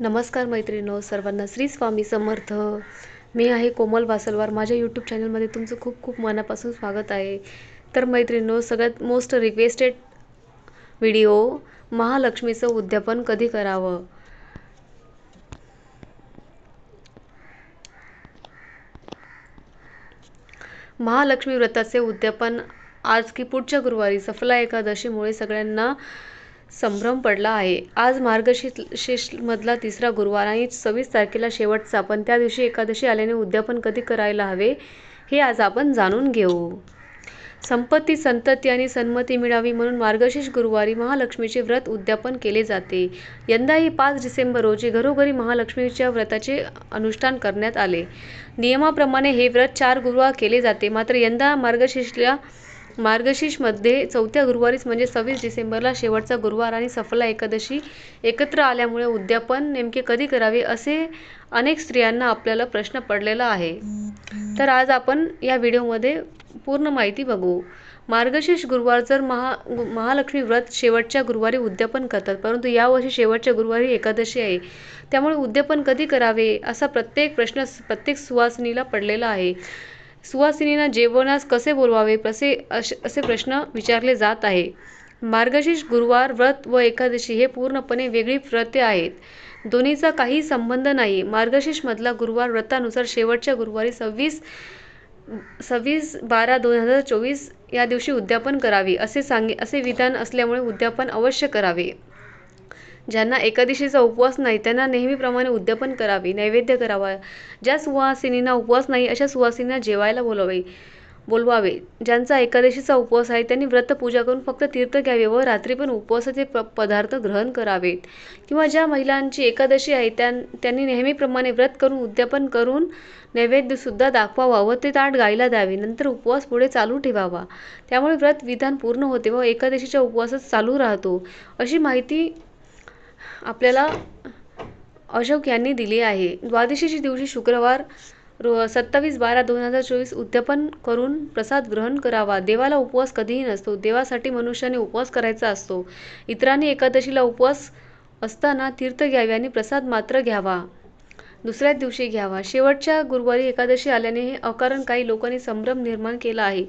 नमस्कार मैत्रिणो सर्वांना श्री स्वामी समर्थ. मी आहे कोमल वासलवार. माझ्या यूट्यूब चॅनलमध्ये तुमचं खूप खूप मनापासून स्वागत आहे. तर मैत्रिणींनो सगळ्यात मोस्ट रिक्वेस्टेड व्हिडिओ महालक्ष्मीचं उद्यापन कधी करावं? महालक्ष्मी व्रताचे उद्यापन आज की पुढच्या गुरुवारी सफला एकादशीमुळे सगळ्यांना संभ्रम पडला आहे. आज मार्गशीर्षमधला तिसरा गुरुवार आणि सव्वीस तारखेला शेवटचा. पण त्या दिवशी एकादशी आल्याने उद्यापन कधी करायला हवे हे आज आपण जाणून घेऊ. संपत्ती संतती आणि सन्मती मिळावी म्हणून मार्गशीर्ष गुरुवारी महालक्ष्मीचे व्रत उद्यापन केले जाते. यंदाही पाच डिसेंबर रोजी घरोघरी महालक्ष्मीच्या व्रताचे अनुष्ठान करण्यात आले. नियमाप्रमाणे हे व्रत चार गुरुवार केले जाते. मात्र यंदा मार्गशीर्षला मार्गशीर्षमध्ये चौथ्या गुरुवारीच म्हणजे सव्वीस डिसेंबरला शेवटचा गुरुवार आणि सफला एकादशी एकत्र आल्यामुळे उद्यापन नेमके कधी करावे असे अनेक स्त्रियांना आपल्याला प्रश्न पडलेला आहे. तर आज आपण या व्हिडिओमध्ये पूर्ण माहिती बघू. मार्गशीर्ष गुरुवार जर महा महालक्ष्मी व्रत शेवटच्या गुरुवारी उद्यापन करतात परंतु यावर्षी शेवटच्या गुरुवारी एकादशी आहे त्यामुळे उद्यापन कधी करावे असा प्रत्येक प्रश्न प्रत्येक सुवासिनीला पडलेला आहे. सुवासिनींना जेवणास कसे बोलवावे असे असे प्रश्न विचारले जात आहे. मार्गशीर्ष गुरुवार व्रत व एकादशी हे पूर्णपणे वेगळी व्रते आहेत. दोन्हीचा काही संबंध नाही. मार्गशीर्षमधला गुरुवार व्रतानुसार शेवटच्या गुरुवारी सव्वीस सव्वीस बारा दोन हजार चोवीस या दिवशी उद्यापन करावे असे सांगे असे विधान असल्यामुळे उद्यापन अवश्य करावे. ज्यांना एकादशीचा उपवास नाही त्यांना नेहमीप्रमाणे उद्यापन करावे नैवेद्य करावा. ज्या सुवासिनींना उपवास नाही अशा सुवासिनींना जेवायला बोलावे बोलवावे. ज्यांचा एकादशीचा उपवास आहे त्यांनी व्रतपूजा करून फक्त तीर्थ घ्यावे व रात्री पण उपवासाचे प पदार्थ ग्रहण करावेत किंवा ज्या महिलांची एकादशी आहे त्यां त्यांनी नेहमीप्रमाणे व्रत करून उद्यापन करून नैवेद्यसुद्धा दाखवावा व ते ताट गायला द्यावे. नंतर उपवास पुढे चालू ठेवावा. त्यामुळे व्रत विधान पूर्ण होते व एकादशीचा उपवासच चालू राहतो. अशी माहिती आपल्याला अशोक यांनी दिली आहे. द्वादशीच्या दिवशी शुक्रवार रो सत्तावीस बारा दोन हजार चोवीस उद्यापन करून प्रसाद ग्रहण करावा. देवाला उपवास कधीही नसतो. देवासाठी मनुष्याने उपवास करायचा असतो. इतरांनी एकादशीला उपवास असताना तीर्थ घ्यावे आणि प्रसाद मात्र घ्यावा. दुसऱ्याच दिवशी घ्यावा. शेवटच्या गुरुवारी एकादशी आल्याने हे अकारण काही लोकांनी संभ्रम निर्माण केला आहे.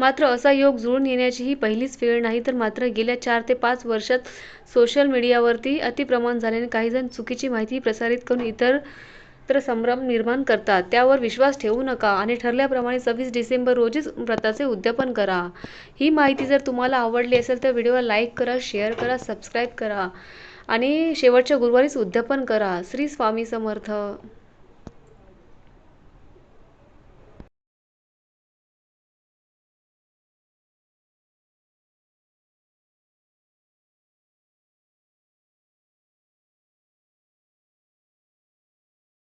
मात्र असा योग जुळून येण्याची ही पहिलीच वेळ नाही तर मात्र गेल्या चार ते पाच वर्षात सोशल मीडियावरती अतिप्रमाण झाल्याने काहीजण चुकीची माहिती प्रसारित करून इतर तर संभ्रम निर्माण करतात. त्यावर विश्वास ठेवू नका आणि ठरल्याप्रमाणे सव्वीस डिसेंबर रोजीच व्रताचे उद्यापन करा. ही माहिती जर तुम्हाला आवडली असेल तर व्हिडिओला लाईक करा शेअर करा सबस्क्राईब करा. आणि शेवटच्या गुरुवारीच उद्यापन करा. श्री स्वामी समर्थ.